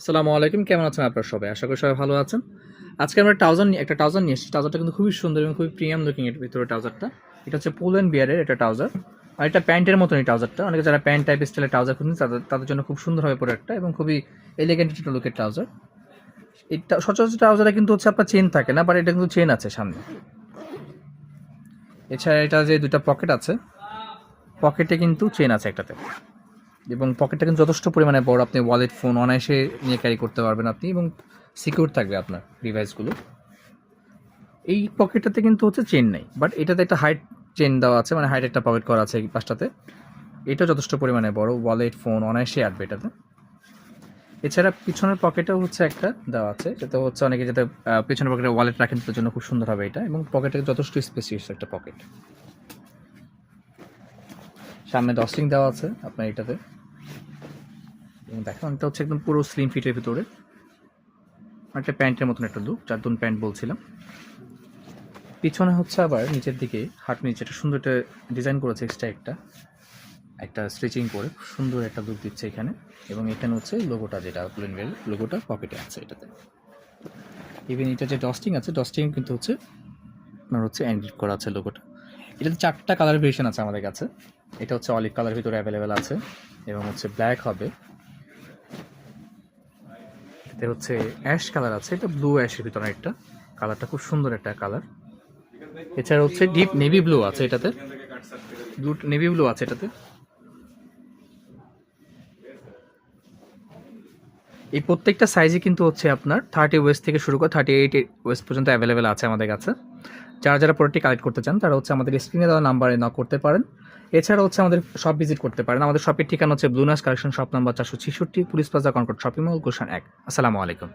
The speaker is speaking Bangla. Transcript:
আসসালামু আলাইকুম, কেমন আছেন আপনারা সবাই? আশা করি সবাই ভালো আছেন। আজকে আমরা ট্রাউজার নিয়ে একটা ট্রাউজার নিয়ে এসেছি। ট্রাউজারটা কিন্তু খুবই সুন্দর এবং খুবই প্রিমিয়াম লুকিং এর ভিতরে ট্রাউজারটা। এটা হচ্ছে পুল অ্যান্ড বিয়ারের এটা ট্রাউজার। আর এটা প্যান্টের মতন এই ট্রাউজারটা। অনেকে যারা প্যান্ট টাইপ স্টাইলের ট্রাউজার খুঁজছেন তাদের তাদের জন্য খুব সুন্দর হবে প্রোডাক্টটা এবং খুবই এলিগেন্ট একটা লুকের ট্রাউজার। এটা সচরাচর ট্রাউজারে কিন্তু হচ্ছে আপনার চেন থাকে না বাট এটা কিন্তু চেন আছে সামনে। এছাড়া এটা যে দুটা পকেট আছে পকেটে কিন্তু চেন আছে একটাতে। এবং পকেটটা কিন্তু যথেষ্ট পরিমাণে বড়। আপনি ওয়ালেট ফোন অনায়াসে নিয়ে ক্যারি করতে পারবেন আপনি এবং সিকিউর থাকবে আপনার ডিভাইসগুলো এই পকেটটাতে কিন্তু হচ্ছে চেন নেই বাট এটাতে একটা হাইট চেন দেওয়া আছে মানে হাইট একটা পকেট করা আছে এই পাশটাতে। এটা যথেষ্ট পরিমাণে বড় ওয়ালেট ফোন অনায়াসে আটবে এটাতে। এছাড়া পিছনের পকেটেও হচ্ছে একটা দেওয়া আছে, যাতে হচ্ছে অনেকে যাতে পিছনের পকেটে ওয়ালেট রাখেন তাদের জন্য খুব সুন্দর হবে এটা এবং পকেটে যথেষ্ট স্পেসিয়াস একটা পকেট সামনে ডস্টিং দেওয়া আছে আপনার এটাতে। এবং দেখেন এটা হচ্ছে একদম পুরো স্লিম ফিটের ভিতরে। একটা প্যান্টের মতন একটা লুক যার দুন প্যান্ট বলছিলাম। পিছনে হচ্ছে আবার নিচের দিকে হাট নিচে একটা সুন্দর একটা ডিজাইন করেছে এক্সট্রা একটা। একটা স্টিচিং করে সুন্দর একটা লুক দিচ্ছে এখানে। এবং এখানে হচ্ছে লোগোটা যেটা প্লেনওয়েল লোগোটা পকেটে আছে এটাতে। ইভেন এটা যে ডস্টিং আছে ডস্টিং কিন্তু হচ্ছে আপনার হচ্ছে এন্ডিট করা আছে লোগোটা এটাতে চারটা কালার ভেরিয়েশন আছে আমাদের কাছে। এটা হচ্ছে অলিভ কালার ভিতরে অ্যাভেলেবেল আছে এবং হচ্ছে ব্ল্যাক হবে। এতে হচ্ছে অ্যাশ কালার আছে, এটা ব্লু অ্যাশের ভিতরে একটা কালারটা খুব সুন্দর একটা কালার এছাড়া হচ্ছে ডিপ নেভি ব্লু আছে এটাতে। ব্লু নেভি ব্লু আছে এটাতে। এই প্রত্যেকটা সাইজে কিন্তু হচ্ছে আপনার থার্টি ওয়েস্ট থেকে শুরু করে থার্টি এইট ওয়েস্ট পর্যন্ত অ্যাভেলেবেল আছে আমাদের কাছে। যারা যারা প্রোডাক্টটি কালেক্ট করতে চান, তারা হচ্ছে আমাদের স্ক্রিনে দেওয়া নাম্বারে নক করতে পারেন। এছাড়া হচ্ছে আমাদের শপ ভিজিট করতে পারেন। আমাদের শপের ঠিকানা হচ্ছে ব্লুনাস কালেকশন শপ নাম্বার চারশো ছেষট্টি police plaza concord shopping mall Gulshan এক। আসসালামু আলাইকুম।